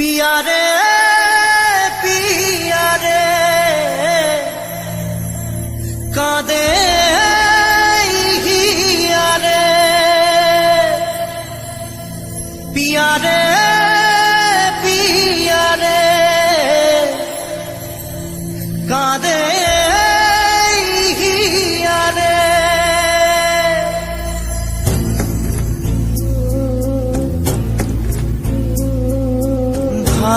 পিয়ারে পিয়ারে। কাঁদে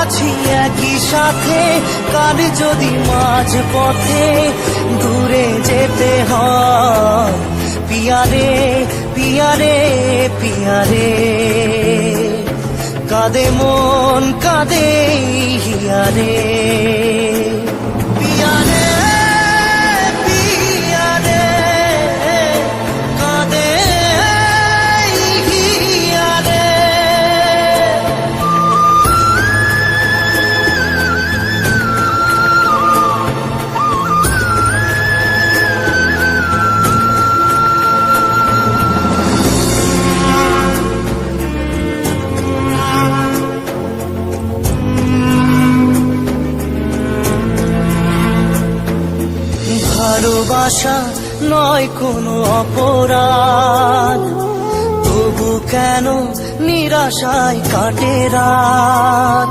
আছি একই সাথে, কাল যদি মাঝ পথে দূরে যেতে হয়। পিয়ারে পিয়ারে পিয়ারে। কাঁদে মন, কাঁদে হিয়ারে। ভালোবাসা নয় কোনো অপরাধ। তবু কেন নিরাশায় কাটে রাত?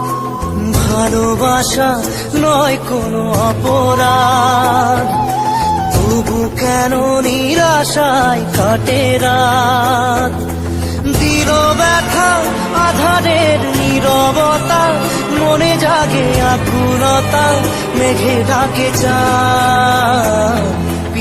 ভালোবাসা নয় কোনো অপরাধ। তবু কেন নিরাশায় কাটে রাত? দিল ব্যথা, আধারের নীরবতা, মনে জাগে আকুলতা, মেঘে ডাকে চা